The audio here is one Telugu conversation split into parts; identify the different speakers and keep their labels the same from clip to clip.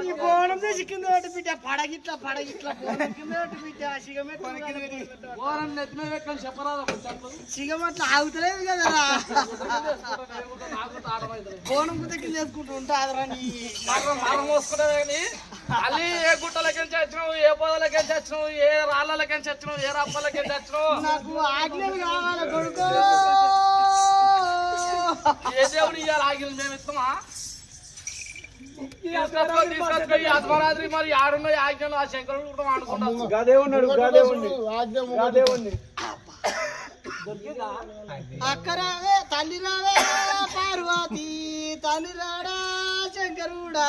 Speaker 1: ఈ బోనం తీసి కింద పెట్టి బిడ్డ పడగిట్ల పడగిట్ల బోనం కింద పెట్టి బిడ్డ
Speaker 2: పెట్టుకొని చెప్పరాదా కొంచెం
Speaker 1: సిగమెట్ల ఆగుతలేదు కదా.
Speaker 2: నాకు ఆడమైంది
Speaker 1: బోనం కింద వేసుకుంటూ ఉంటాదిరా నీ
Speaker 2: మళ్ళీ ఏ గుట్టలకెంచి వచ్చినావు ఏ పొదలకెంచి వచ్చినావు ఏ రాళ్ళకెంచి వచ్చినావు ఏ రప్పలకెంచి వచ్చినావు
Speaker 1: నాకు ఆజ్ఞలు కావాలి కొడుకు.
Speaker 2: ఏ దేవుడు ఇయ్యాలి ఆగిలు మేము ఇస్తామా? అర్ధరాత్రి మరి ఆడున్న ఆజ్ఞలు ఆ శంకరుడు కూడా అనుకుంటాం
Speaker 3: గదే ఉన్నాడు గదే ఉంది. గదే ఉంది.
Speaker 1: అక్క రావే తల్లి రావే పార్వతి తల్లి రాడా శంకరుడా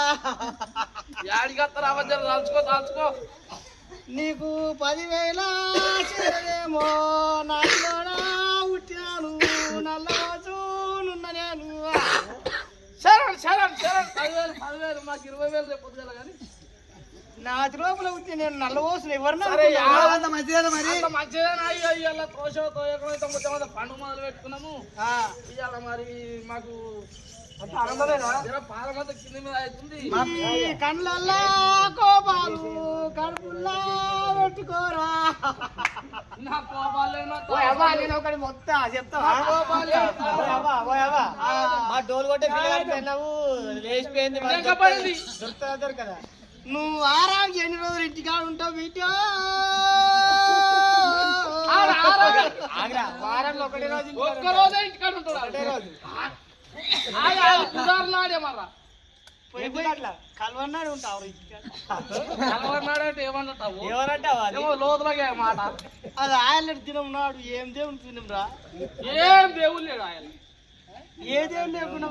Speaker 1: నీకు పదివేల చేరేమో నాలోనా నున్న నేను
Speaker 2: శరణ్ శరణ్ శరణ్. పదివేలు పదివేలు మాకు ఇరవై వేలు రేపు పొద్దుగాల కానీ.
Speaker 1: నా లోపల పుట్టి నేను ఎవరిని
Speaker 2: సరే,
Speaker 1: అనుకున్నావు?
Speaker 2: అంత
Speaker 1: మంచిదేనా మరి.
Speaker 2: అంత మంచిదేనా అయ్యో ఇవాళ తోషో తోయకమైతే కొంచెం పండుగ మొదలు పెట్టుకున్నాము.
Speaker 1: ఆ,
Speaker 2: ఇవాళ మరి మాకు
Speaker 1: కళ్ళల్లా కోపాలు కడుపుల్లా పెట్టుకోరా.
Speaker 2: నా
Speaker 1: ఒకటి మొత్తం చెప్తావా. మా డోలు కొట్టే పిల్లగాడు లేచిపోయింది మరి
Speaker 2: వెనకబడింది.
Speaker 1: దొరుకుతుందా దొరకదా నువ్వు ఆరాం ఎన్ని రోజులు ఇంటికాడ ఉంటావు. ఆగ్రా, వారంలో ఒకటే రోజు
Speaker 2: ఒక్క రోజే ఇంటికాడ ఉంటాడు.
Speaker 1: ఒకటే రోజు.
Speaker 2: కుదారనాడే
Speaker 1: కలవన్నాడు ఉంటావు ఎవరంటావు అది?
Speaker 2: ఏమో లోతులగా మాట.
Speaker 1: అది ఆయన దినం నాడు ఏం దేవుని తినం రా
Speaker 2: ఏం దేవుడు లేడు ఆయన
Speaker 1: ఏ దేవుని లేకుండా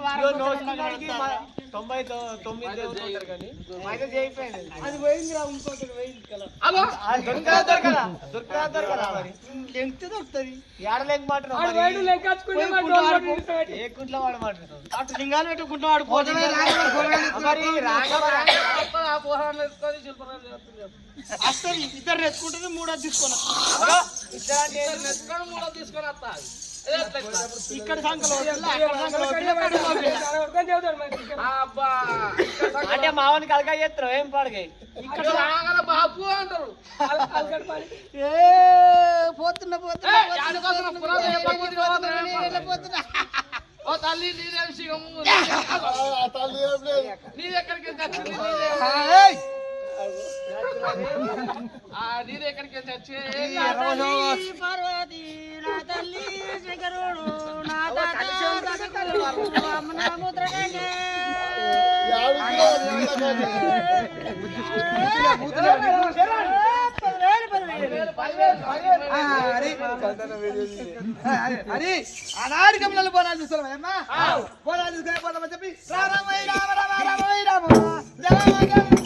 Speaker 3: తొంభై తొమ్మిది ఉంటారు కానీ.
Speaker 1: అయితే చేయిపోయింది అది పోయింది రా ఇంకోటి పోయింది కదా
Speaker 2: హలో
Speaker 3: ఆ దొరకదా దొరకదా దొరకదా దొరకదా మరి.
Speaker 1: లెంగ్త్ దొరుకుతుంది?
Speaker 3: ఏడ మాట్లాడు ఏ కుంట్లో వాడు మాట్లాడుతావు
Speaker 1: అటు లింగాలు పెట్టుకుంటూ
Speaker 3: రాగా
Speaker 2: ఎత్తుకొని చేస్తుంది.
Speaker 1: వస్తుంది ఇద్దరు ఎత్తుకుంటుంది మూడో
Speaker 2: ఎత్తుకొని మూడో తీసుకొని వస్తా?
Speaker 1: ఇక్కడ
Speaker 3: అంటే మావని కలగా చేస్తారు ఏం పాడగా?
Speaker 2: ఇక్కడ బాపు అంటారు.
Speaker 1: ఏ పోతున్నా పోతున్నా? పోతున్నా,
Speaker 2: తల్లి నీదేం శివము నీది ఎక్కడికి వచ్చింది
Speaker 1: ఆ, ఏయ్.
Speaker 2: నీది ఎక్కడికి వచ్చి
Speaker 1: నా తల్లి పార్వతి, నా తల్లి శంకరుడు, నా తాత దశకుడు, అమ్మ నా ముద్రగంగ.
Speaker 4: బోనాలు చూస్తున్నామా బోనాలు తీసుకునే పోతామని చెప్పి రామ రామ రామ రామయ్య రామ రామ రామయ్య రామ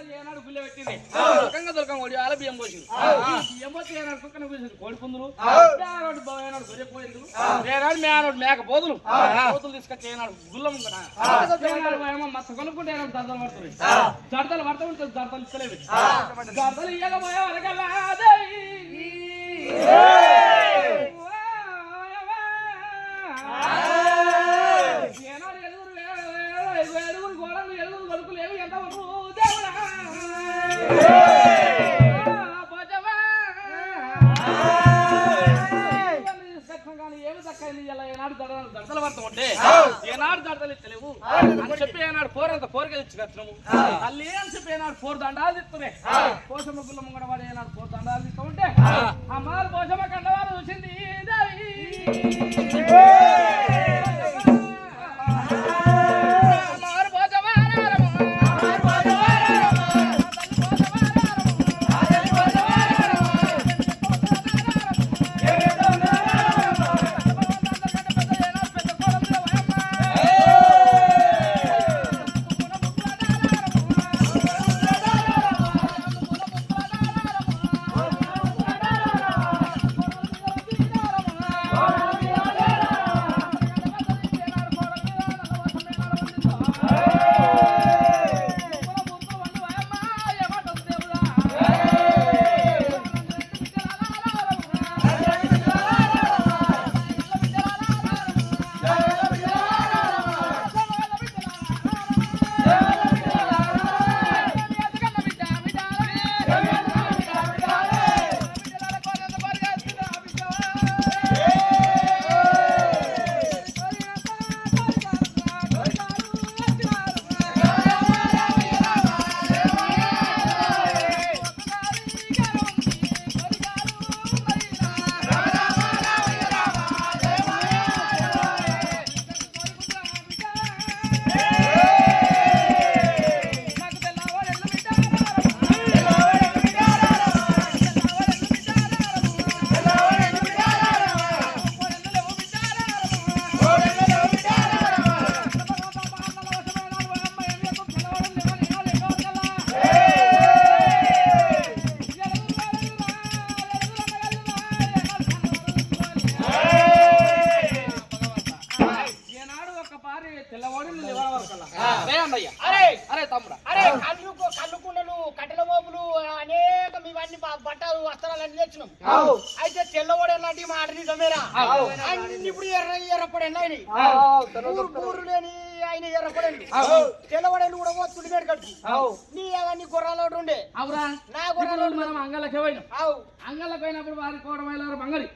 Speaker 2: ఏనాడు ఏనాడు గుళ్ళ దొరకంగా దొరకం ఓడి వాళ్ళ బియ్యం పోసింది బియ్యం పోతే ఏనాడు కుక్కన పోసింది కోడి పుందులు. మేనాడు ఏనాడు గొర్రె పోయిందులు ఏనాడు మేనాడు మేక పోదులు. పోతులు తీసుకొచ్చి ఏనాడు గుళ్ళం ఏమో మత్త కొనుక్కుంటే ఏనాడు దర్దలు పడుతుంది. దర్దలు పడతా ఉంటుంది దర్దలు ఇస్తలేవు. దర్దలు ఇయ్యకపోయా వరకలా ఇచ్చినట్లు తల్లి అని చెప్పి ఏనాడు ఫోర్ దండాలు ఇస్తున్నాయి పోషమ్మ గుల్లమ్మ కూడా వాడు ఏనాడు ఫోర్ దండాలు ఇస్తూ ఉంటే అమ్మారు పోషమ్మ కండవారు చూసింది అరే! అరే తమ్ముడా.
Speaker 3: అరే కళ్ళు కళ్ళు కుండలు కట్టెల మోపులు అనేకం ఇవన్నీ బట్టలు వస్త్రాలు అన్ని తెచ్చినాం అయితే తెల్లవాడు లాంటి మాట నిజమేరా? అన్ని ఇప్పుడు ఎర్ర ఎర్రపడి అయినాయి. ఊరు ఊరు లేని ఆయన ఎర్రపడండి తెల్లవాడలు కూడా పోతుంది కట్టు నీ అవన్నీ గుర్రాలు ఉండే.
Speaker 2: అవురా.
Speaker 3: నా గుర్రాలు
Speaker 2: మనం అంగళ్ళకి పోయినాం. అంగళ్ళకి పోయినప్పుడు వారి కోడమైలారు మంగళి